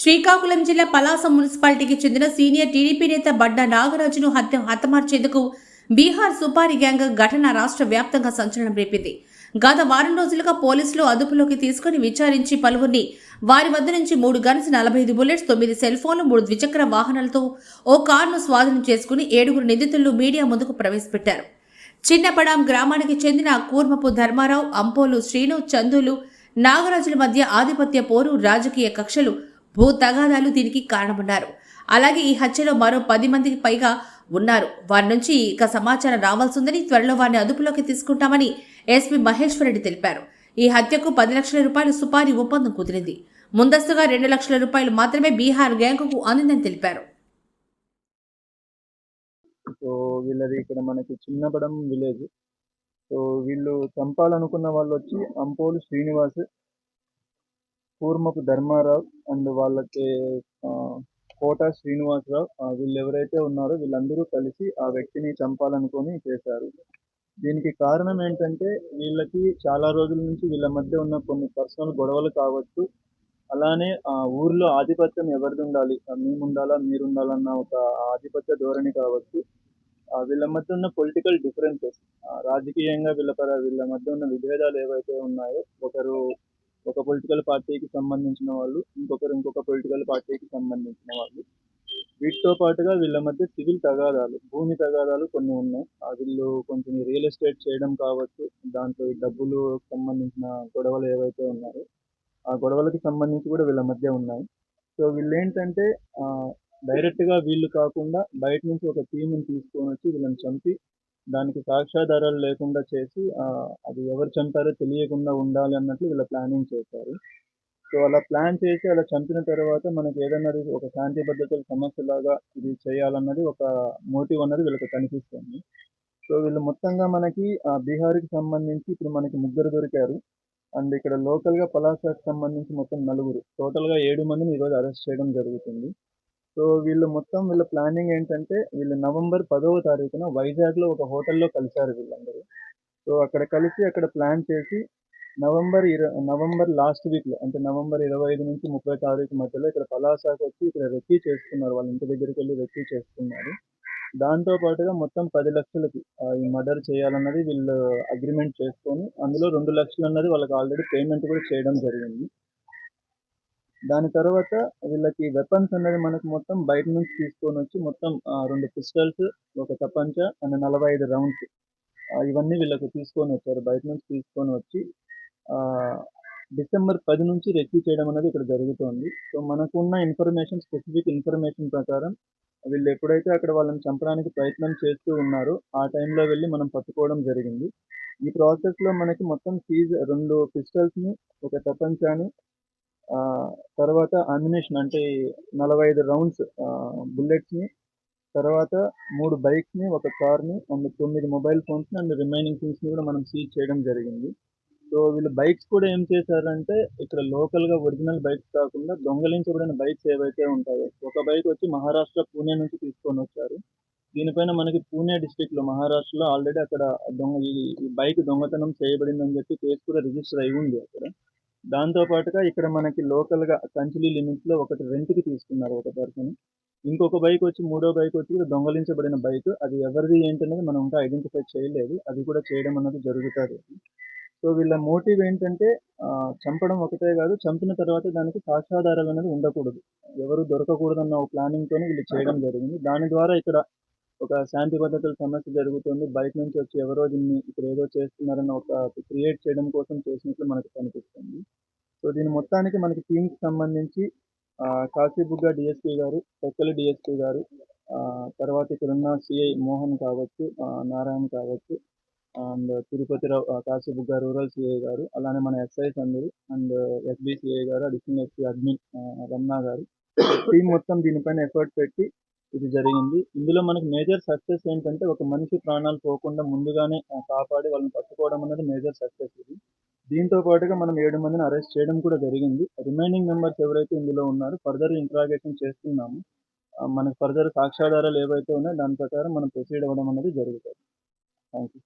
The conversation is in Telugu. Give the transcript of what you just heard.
శ్రీకాకుళం జిల్లా పలాస మున్సిపాలిటీకి చెందిన సీనియర్ టీడీపీ నేత బడ్డ నాగరాజును హత్య హతమార్చేందుకు బీహార్ సుపారి గ్యాంగ్ ఘటన రాష్ట్ర వ్యాప్తంగా సంచలనం రేపింది. గత వారం రోజులుగా పోలీసులు అదుపులోకి తీసుకుని విచారించి పలువురిని వారి వద్ద నుంచి మూడు గన్స్ నలభై ఐదు బుల్లెట్స్ తొమ్మిది సెల్ ఫోన్లు మూడు ద్విచక్ర వాహనాలతో ఓ కారును స్వాధీనం చేసుకుని ఏడుగురు నిందితులు మీడియా ముందుకు ప్రవేశపెట్టారు. చిన్నపడాం గ్రామానికి చెందిన కూర్మపు ధర్మారావు అంపోలు శ్రీను చందులు నాగరాజుల మధ్య ఆధిపత్య పోరు రాజకీయ కక్షలు భూ తగాదాలు దీనికి కారణమన్నారు. అలాగే ఈ హత్యలో మరో పది మందికి పైగా ఉన్నారు. వారి నుంచి ఇక సమాచారం రావాల్సిందని త్వరలో వారిని అదుపులోకి తీసుకుంటామని ఎస్పీ మహేశ్వర్ రెడ్డి తెలిపారు. ఈ హత్యకు పది లక్షల రూపాయలు సుపారీ ఒప్పందం కుదిరింది. ముందస్తుగా రెండు లక్షల రూపాయలు మాత్రమే బీహార్ గ్యాంగుకు అందిందని తెలిపారు. సో వీళ్ళది ఇక్కడ మనకి చిన్నపడం విలేజ్. సో వీళ్ళు చంపాలనుకున్న వాళ్ళు వచ్చి అంపోలు శ్రీనివాస్ కూర్మపు ధర్మారావు అండ్ వాళ్ళకి కోట శ్రీనివాసరావు వీళ్ళు ఎవరైతే ఉన్నారో వీళ్ళందరూ కలిసి ఆ వ్యక్తిని చంపాలనుకొని చేశారు. దీనికి కారణం ఏంటంటే వీళ్ళకి చాలా రోజుల నుంచి వీళ్ళ మధ్య ఉన్న కొన్ని పర్సనల్ గొడవలు కావచ్చు. అలానే ఆ ఊర్లో ఆధిపత్యం ఎవరిది ఉండాలి మేము ఉండాలా మీరు ఉండాలన్న ఒక ఆధిపత్య ధోరణి కావచ్చు. వీళ్ళ మధ్య ఉన్న పొలిటికల్ డిఫరెన్సెస్ రాజకీయంగా వీళ్ళ పర వీళ్ళ మధ్య ఉన్న విభేదాలు ఏవైతే ఉన్నాయో ఒకరు ఒక పొలిటికల్ పార్టీకి సంబంధించిన వాళ్ళు ఇంకొకరు ఇంకొక పొలిటికల్ పార్టీకి సంబంధించిన వాళ్ళు. వీటితో పాటుగా వీళ్ళ మధ్య సివిల్ తగాదాలు భూమి తగాదాలు కొన్ని ఉన్నాయి. ఆ వీళ్ళు కొంచెం రియల్ ఎస్టేట్ చేయడం కావచ్చు దాంట్లో డబ్బులు సంబంధించిన గొడవలు ఏవైతే ఉన్నాయో ఆ గొడవలకి సంబంధించి కూడా వీళ్ళ మధ్య ఉన్నాయి. సో వీళ్ళు ఏంటంటే డైరెక్ట్గా వీళ్ళు కాకుండా బయట నుంచి ఒక టీంని తీసుకొని వచ్చి వీళ్ళని చంపి దానికి సాక్ష్యాధారాలు లేకుండా చేసి అది ఎవరు చంపారో తెలియకుండా ఉండాలి అన్నట్లు వీళ్ళ ప్లానింగ్ చేశారు. సో అలా ప్లాన్ చేసి అలా చంపిన తర్వాత మనకి ఏదన్నా ఒక శాంతి భద్రతల సమస్యలాగా ఇది చేయాలన్నది ఒక మోటివ్ అన్నది వీళ్ళకి కనిపిస్తుంది. సో వీళ్ళు మొత్తంగా మనకి బీహార్కి సంబంధించి ఇప్పుడు మనకి ముగ్గురు దొరికారు. అండ్ ఇక్కడ లోకల్గా పలాసాకి సంబంధించి మొత్తం నలుగురు. టోటల్గా ఏడు మందిని ఈరోజు అరెస్ట్ చేయడం జరుగుతుంది. సో వీళ్ళు మొత్తం వీళ్ళ ప్లానింగ్ ఏంటంటే వీళ్ళు నవంబర్ పదవ తారీఖున వైజాగ్లో ఒక హోటల్లో కలిశారు వీళ్ళందరూ. సో అక్కడ కలిసి అక్కడ ప్లాన్ చేసి నవంబర్ ఇర నవంబర్ లాస్ట్ వీక్లో అంటే నవంబర్ ఇరవై ఐదు నుంచి ముప్పై తారీఖు మధ్యలో ఇక్కడ పలాసాకు వచ్చి ఇక్కడ రెక్కీ చేసుకున్నారు వాళ్ళ ఇంటి దగ్గరికి వెళ్ళి రెక్కీ చేసుకున్నారు దాంతో పాటుగా మొత్తం పది లక్షలకి ఈ మర్డర్ చేయాలన్నది వీళ్ళు అగ్రిమెంట్ చేసుకొని అందులో రెండు లక్షలు అన్నది వాళ్ళకి ఆల్రెడీ పేమెంట్ కూడా చేయడం జరిగింది. దాని తర్వాత వీళ్ళకి వెపన్స్ అనేది మనకు మొత్తం బయట నుంచి తీసుకొని వచ్చి మొత్తం రెండు పిస్టల్స్ ఒక తపంచ అండ్ నలభై ఐదు రౌండ్స్ ఇవన్నీ వీళ్ళకి తీసుకొని వచ్చారు. బయట నుంచి తీసుకొని వచ్చి డిసెంబర్ పది నుంచి రెక్యూ చేయడం అనేది ఇక్కడ జరుగుతోంది. సో మనకున్న ఇన్ఫర్మేషన్ స్పెసిఫిక్ ఇన్ఫర్మేషన్ ప్రకారం వీళ్ళు ఎప్పుడైతే అక్కడ వాళ్ళని చంపడానికి ప్రయత్నం చేస్తూ ఉన్నారో ఆ టైంలో వెళ్ళి మనం పట్టుకోవడం జరిగింది. ఈ ప్రాసెస్లో మనకి మొత్తం సీజ్ రెండు పిస్టల్స్ని ఒక తపంచాని తర్వాత అమ్యునేషన్ అంటే నలభై ఐదు రౌండ్స్ బుల్లెట్స్ని తర్వాత మూడు బైక్స్ని ఒక కార్ని అండ్ తొమ్మిది మొబైల్ ఫోన్స్ని అండ్ రిమైనింగ్ థింగ్స్ని కూడా మనం సీజ్ చేయడం జరిగింది. సో వీళ్ళు బైక్స్ కూడా ఏం చేశారంటే ఇక్కడ లోకల్గా ఒరిజినల్ బైక్స్ కాకుండా దొంగలించబడిన బైక్స్ ఏవైతే ఉంటాయో ఒక బైక్ వచ్చి మహారాష్ట్ర పూణే నుంచి తీసుకొని వచ్చారు. దీనిపైన మనకి పూణే డిస్టిక్లో మహారాష్ట్రలో ఆల్రెడీ అక్కడ దొంగ ఈ- ఈ బైక్ దొంగతనం చేయబడిందని చెప్పి కేసు కూడా రిజిస్టర్ అయి ఉంది అక్కడ. దాంతో పాటుగా ఇక్కడ మనకి లోకల్గా కంచిలి లో ఒకటి రెంట్కి తీసుకున్నారు ఒక పర్సన్. ఇంకొక బైక్ వచ్చి మూడో బైక్ వచ్చి కూడా దొంగలించబడిన బైక్. అది ఎవరిది ఏంటనేది మనం ఇంకా ఐడెంటిఫై చేయలేదు. అది కూడా చేయడం అన్నది జరుగుతుంది. సో వీళ్ళ మోటివ్ ఏంటంటే చంపడం ఒకటే కాదు చంపిన తర్వాత దానికి సాక్ష్యాధారాలు అనేది ఉండకూడదు. ఎవరు దొరకకూడదన్న ఒక ప్లానింగ్ తోనే వీళ్ళు చేయడం జరిగింది. దాని ద్వారా ఇక్కడ ఒక శాంతి భద్రతల సమస్య జరుగుతుంది. బయట నుంచి వచ్చి ఎవరో దీన్ని ఇక్కడ ఏదో చేస్తున్నారన్న ఒక క్రియేట్ చేయడం కోసం చేసినట్లు మనకు కనిపిస్తుంది. సో దీని మొత్తానికి మనకి టీంకి సంబంధించి కాశీబుగ్గ డిఎస్పీ గారు పెక్కలి డిఎస్పీ గారు తర్వాత ఇక్కడ ఉన్న సిఐ మోహన్ కావచ్చు నారాయణ కావచ్చు అండ్ తిరుపతిరావు ఆ, కాశీబుగ్గ రూరల్ సిఐ గారు అలానే మన ఎస్ఐస్ అందరు అండ్ ఎస్బీ సిఐ గారు అడిషనల్ ఎస్పీ అడ్మిన్ ఆ, రమణ గారు. టీం మొత్తం దీనిపైన ఎఫర్ట్ పెట్టి ఇది జరిగింది. ఇందులో మనకి మేజర్ సక్సెస్ ఏంటంటే ఒక మనిషి ప్రాణాలు పోకుండా ముందుగానే కాపాడి వాళ్ళని పట్టుకోవడం అనేది మేజర్ సక్సెస్ ఇది. దీంతో పాటుగా మనం ఏడు మందిని అరెస్ట్ చేయడం కూడా జరిగింది. రిమైనింగ్ మెంబర్స్ ఎవరైతే ఇందులో ఉన్నారో ఫర్దర్ ఇంట్రాగేషన్ చేస్తున్నాము. మనకు ఫర్దర్ సాక్ష్యాధారాలు ఏవైతే ఉన్నాయో దాని ప్రకారం మనం ప్రొసీడ్ అవ్వడం అనేది జరుగుతుంది. Thank you